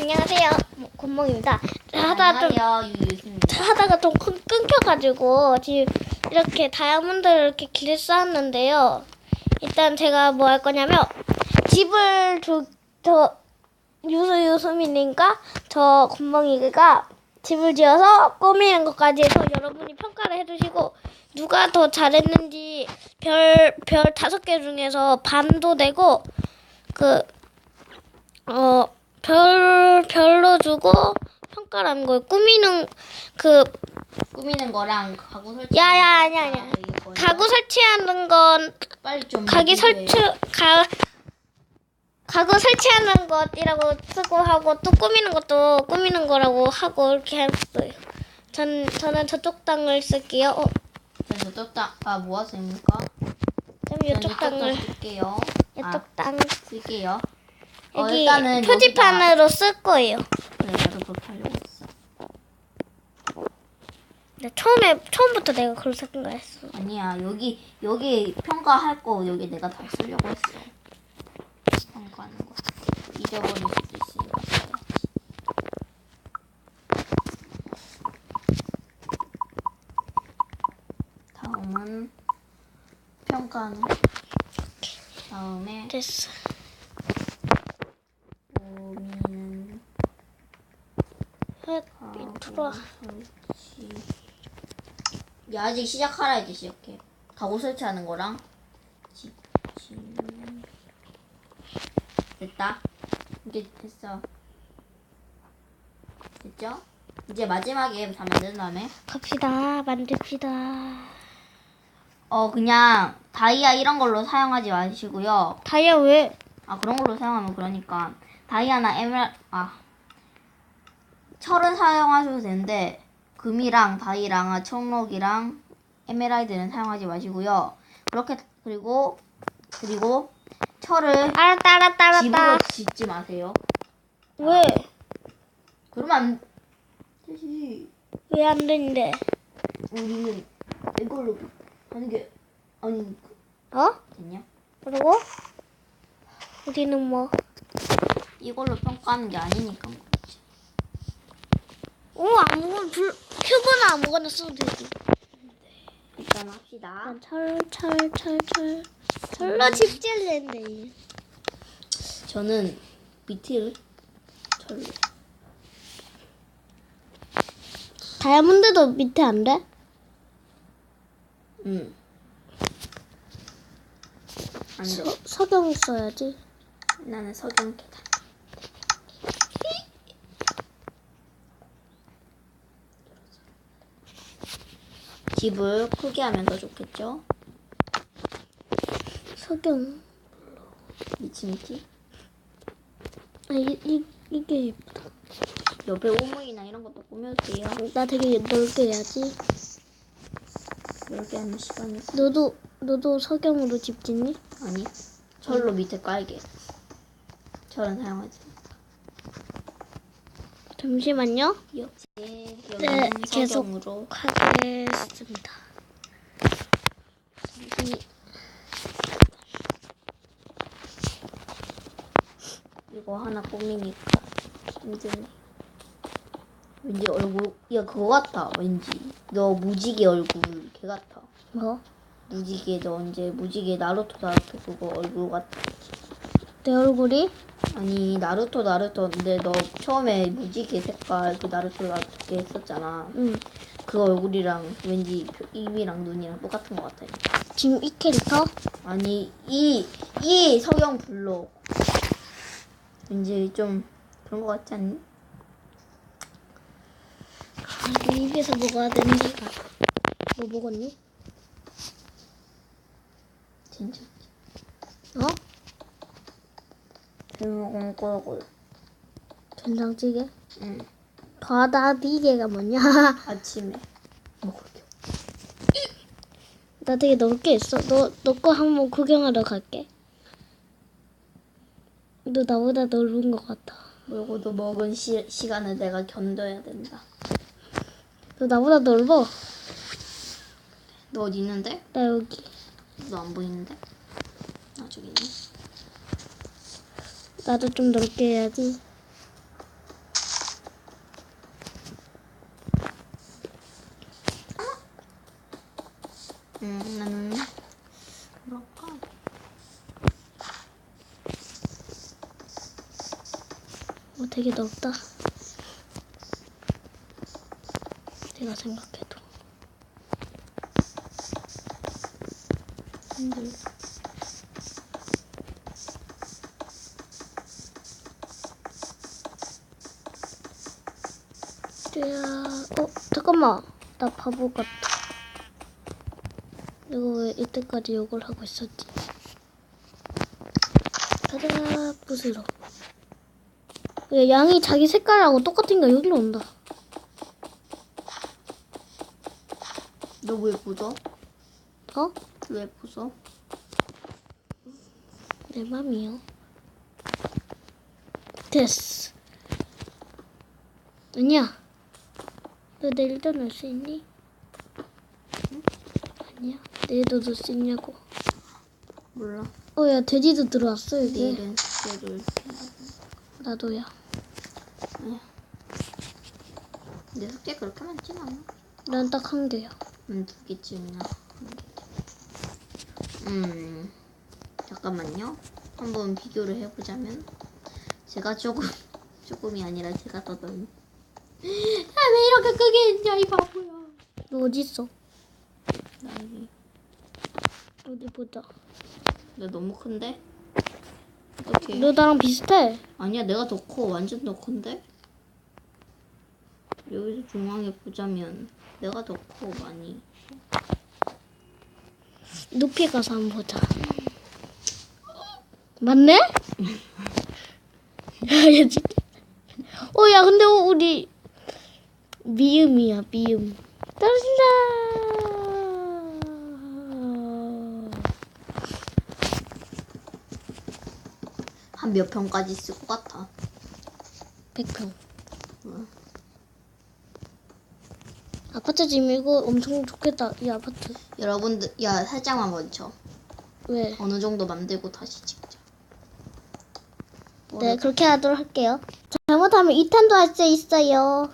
안녕하세요. 뭐, 곤몽입니다. 하다가 좀 안녕하세요 유유입니다. 하다가 좀 끊- 끊겨가지고 지금 이렇게 다이아몬드를 이렇게 길을 쌓았는데요. 일단 제가 뭐 할 거냐면 집을 저, 저 유수 유수민님과 저 곤몽이가 집을 지어서 꾸미는 것까지 해서 여러분이 평가를 해주시고 누가 더 잘했는지 별 별 다섯 개 중에서 반도 되고 그 어, 별, 별로 주고 평가를 하는 거예요. 꾸미는, 그, 꾸미는 거랑 가구 설치. 야, 야, 아니야, 아니 야. 가구 설치하는 건, 빨리 좀. 가기. 설치, 가, 가구 설치하는 것이라고 쓰고 하고, 또 꾸미는 것도 꾸미는 거라고 하고, 이렇게 했어요. 전, 저는 저쪽 땅을 쓸게요. 어, 전 저쪽 땅 아 뭐하십니까? 좀전 이쪽 땅 땅을, 쓸게요. 아 이쪽 땅. 쓸게요. 어, 여기 일단은 표지판으로 쓸 거예요. 그래 나도 하려고 했어. 근데 처음에, 처음부터 내가 그럴 생각했어. 아니야 여기 여기 평가할 거 여기 내가 다 쓰려고 했어. 평가하는 거 잊어버릴 수도 있으니까. 써야지. 다음은 평가는 다음에 됐어. 고민은 헷, 설치. 야 아직 시작하라 이제 시작해. 가구 설치하는 거랑 됐다. 이제 됐어. 됐죠? 이제 마지막에 다 만든 다음에 갑시다. 만듭시다. 어 그냥 다이아 이런 걸로 사용하지 마시고요. 다이아 왜? 아 그런 걸로 사용하면 그러니까 다이아나 에메랄 아 철은 사용하셔도 되는데 금이랑 다이랑 청록이랑 에메랄드는 사용하지 마시고요. 그렇게 그리고 그리고 철을 알았다, 알았다, 집으로 알았다. 짓지 마세요. 왜? 그러면 안 되지. 왜 안 되는데? 우리는 이걸로 하는 게 아니 어? 됐냐? 그리고? 우리는 뭐? 이걸로 평가하는 게 아니니까. 뭐. 오, 아무거나, 불, 큐브나 아무거나 써도 되지. 일단 합시다. 난 철, 철, 철, 철. 철로 집 지을랜데. 저는 밑을 철로. 다이아몬드도 밑에 안 돼? 응. 안 돼. 서, 석영 써야지. 나는 석영 계단. 집을 크게 하면 더 좋겠죠? 석영. 미친 티. 아, 이, 이, 이게 예쁘다. 옆에 오므이나 이런 것도 꾸며도 돼요. 나 되게 넓게 해야지. 이렇게 하는 시간이 있어. 너도, 너도 석영으로 집 짓니? 아니, 철로 밑에 깔게. 철은 사용하지. 잠시만요. 이제 네, 여기는 계속. 석영으로. 하겠습니다. 이, 이거 하나 꾸미니까 힘드네. 왠지 얼굴 야 그거 같아 왠지 너 무지개 얼굴 걔 같아 뭐? 무지개 너 언제 무지개 나루토 나루토 그거 얼굴 같아 내 얼굴이? 아니 나루토 나루토 근데 너 처음에 무지개 색깔 그 나루토 나루토 걔 했었잖아 응. 그 얼굴이랑 왠지 표- 입이랑 눈이랑 똑같은 것 같아 지금 이 캐릭터? 아니 이 이 석영 블록 왠지 좀 그런 것 같지 않니? 아, 입에서 먹어야 되는지가. 뭐 먹었니? 진짜 어? 잘 먹은 거라고 된장찌개? 응 바다비계가 뭐냐? 아침에 먹을게 나 되게 넓게 했어. 너, 너 거 한번 구경하러 갈게. 너 나보다 넓은 것 같아. 그리고도 먹은 시, 시간을 내가 견뎌야 된다 너 나보다 넓어. 너 어디 있는데? 나 여기. 너 안 보이는데? 아 저기 있네 나도 좀 넓게 해야지. 음, 나는 뭐랄까? 어, 되게 넓다. 내가 생각해도 힘들다. 어, 잠깐만. 나 바보 같다. 이거 왜 이때까지 욕을 하고 있었지? 가자, 부스러. 야, 양이 자기 색깔하고 똑같으니까 여기로 온다. 너 왜 부숴? 어? 왜 부숴? 내 맘이요. 됐어. 아니야. 너 내일도 넣을 수 있니? 아니야. 내일도 넣을 수 있냐고. 몰라. 어, 야, 돼지도 들어왔어, 여기. 내일은 너도 이렇게. 나도야. 내 숙제 그렇게 많진 않아. 난 딱 한 개야. 음, 두 개쯤이나. 음, 잠깐만요. 한번 비교를 해보자면, 제가 조금, 조금이 아니라 제가 더 넓. 아, 왜 이렇게 크게 했냐, 이 바보야. 너 어디 있어? 나 여기. 어디 보자. 나 너무 큰데? 어떡해. 너 나랑 비슷해. 아니야, 내가 더 커. 완전 더 큰데? 여기서 중앙에 보자면, 내가 더 커, 많이. 높이 가서 한번 보자. 맞네? 야, 얘 진짜. 어, 야, 근데 우리 미음이야, 미음. 떨어진다. 한 몇 평까지 있을 것 같아. 100평. 응. 아파트 이거 엄청 좋겠다, 이 아파트. 여러분들, 야, 살짝만 멈춰. 왜? 어느 정도 만들고 다시 찍자. 네, 그렇게 하도록 할게요. 잘못하면 2탄도 할 수 있어요.